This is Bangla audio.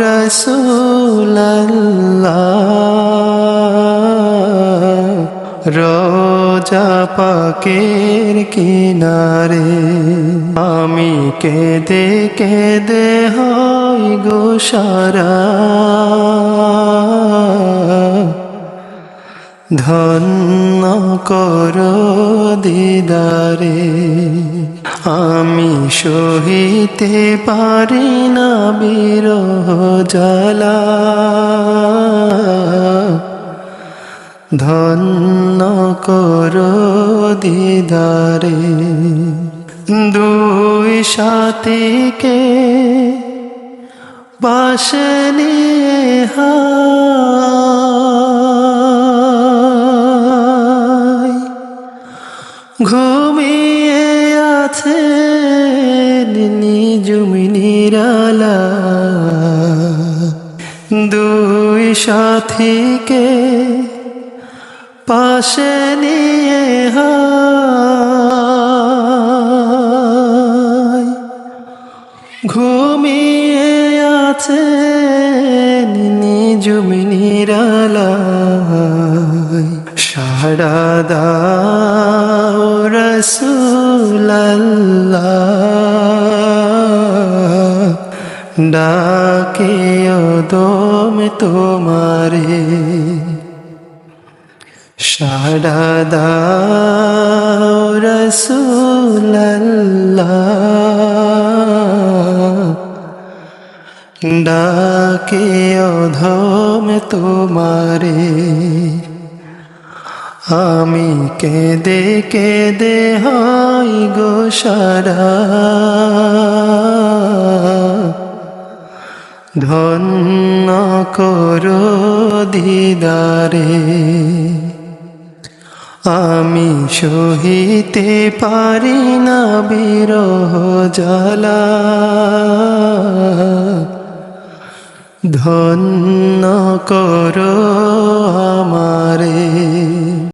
রসুল্লাহ রোজা পাকের কিনারে আমি কেদে কেদে হই গো সারা। ধন্য কর দিদারে। আমি সহিতে পারি না বিরহ জ্বালা। ধন্য কর দিদারে, দুই সাথীকে পাশে নিয়ে হায় ঘুমিয়ে আছে নিজুমি নিরালা দুই সাথীকে পাশে নিয়ে ঘুমিয়ে আছে নিজুমি নিরালায় সারা দাও রসুল্লাহ ডাকে দম তোমারে। সারা দাও রসুল্লাহ ডাকে অধম তোমারে। আমি কেঁদে কেঁদে হাই গো সারা। ধন্য করো দিদারে, আমি সহিতে পারি না বিরহ জ্বালা। ধন্য করো আমারে।